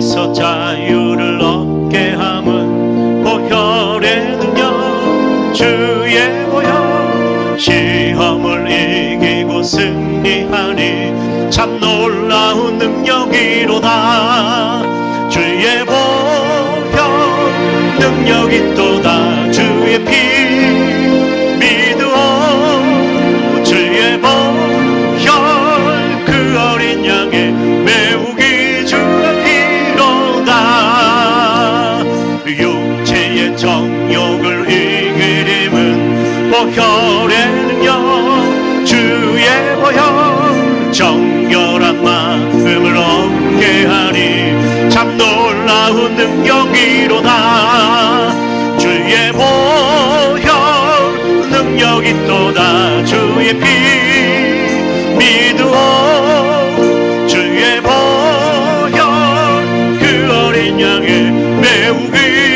죄에서 자유를 얻게 함은 보혈의 능력. 주의 보혈 시험을 이기고 승리하니 참 놀라운 능력이로다. 주의 보혈 능력이 또다. 주의 피 정욕을 이기림은 보혈의 능력 주의 보혈. 정결한 마음을 얻게 하니 참 놀라운 능력이로다 주의 보혈. 능력이 또다 주의 피 믿어. 주의 보혈. 그 어린 양의 매우 귀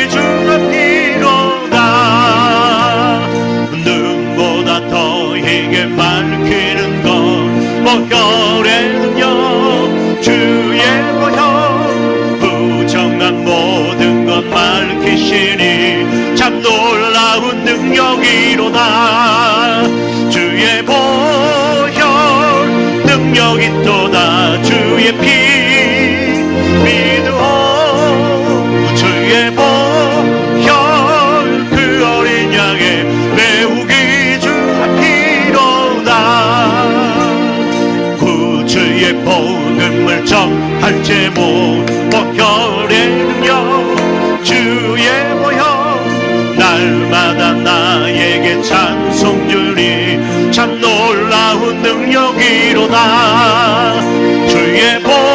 보혈의 능력 주의 보혈 부정한 모든 것 밝히시니 참 놀라운 능력이로다 구주의 복음을 전할 제목 보혈의 능력 주의 보혈 날마다 나에게 찬송 주니 참 놀라운 능력이로다. 주의 보혈